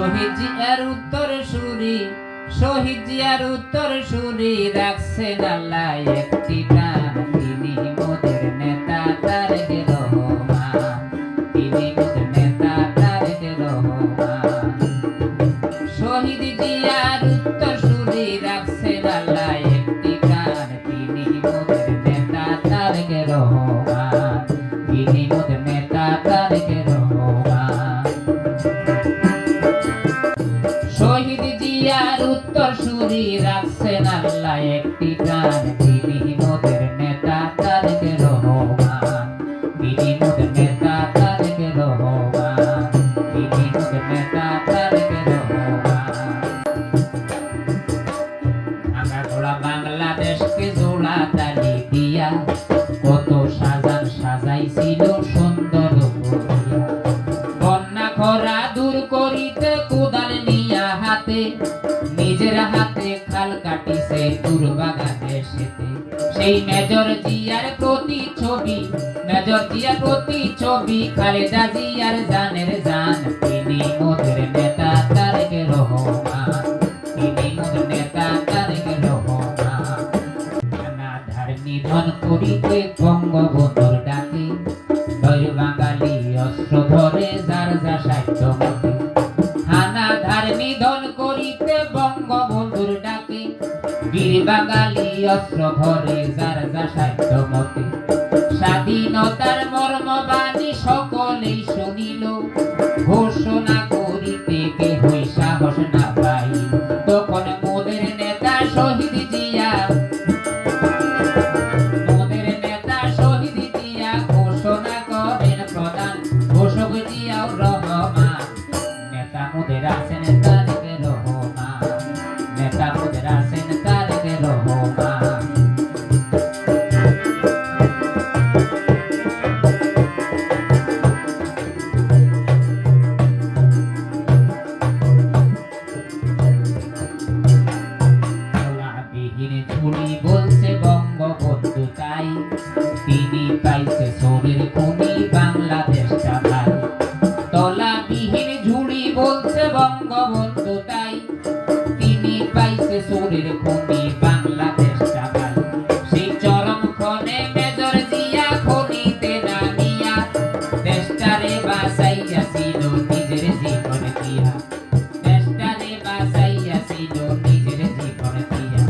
শহীদ জিয়ার উত্তর সুরি, শহীদ জিয়ার উত্তর একটি প্রাণ। তিনি মোদের নেতা রহমান। তিনি মোদের নেতা রহমান। শহীদ উত্তর একটি তিনি মোদের নেতা রহমান। তিনি মোদের নেতা তারেক রহমান উত্তর সুরি রাখছেন আল্লাহ একটি গান। তিনি মোদের নেতা, তারেক রহমান। তিনি মোদের নেতা, তারেক রহমান। তিনি মোদের নেতা, তারেক রহমান। আমরা বাংলাদেশকে জোড়া কাটিছে দূর বাংলাদেশেতে সেই মেজর জিয়ার প্রতি ছবি, মেজর জিয়ার প্রতি ছবি, খালেদা জিয়ার জানের জান, তিনি মোদের নেতা তারেক রহমান তিনি মোদের নেতা তারেক রহমান অনাধার নিধন করিতে বঙ্গবন্ধুর ডাকে বাঙালি অস্ত্র ধরে যার যা সাহিত্য হানাধার নিধন করিতে বঙ্গবন্ধুর ডাকে বীর বাঙালি অস্ত্র ধরে যার যা সাহিত্য মতে। স্বাধীনতার মর্মবাণী সকলেই শুনিল। ঘোষণা করিতে কেহই সাহস না পাই তখন মোদের নেতা শহীদ জিয়া, মোদের নেতা শহীদ জিয়া ঘোষণা করেন প্রধান। ঘোষক জিয়াও রহমান, নেতা মোদের আছেন তারেক রহমান। নেতা মোদের আছেন তলা বিহীন ঝুলি বলছে বঙ্গবন্ধু তাই তিনি পাইছে শরীর খুনি বাংলাদেশটা ভাই সেই চরম ক্ষণে মেজর জিয়া খনিতে নামিয়া দেশটারে বাঁচাইয়া ছিল নিজের জীবন দিয়া। দেশটারে বাঁচাইয়া ছিল নিজের জীবন দিয়া।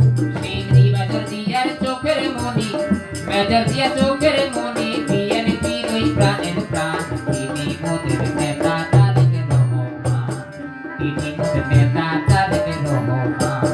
মেজর জিয়া की नींद में ना कर रो मां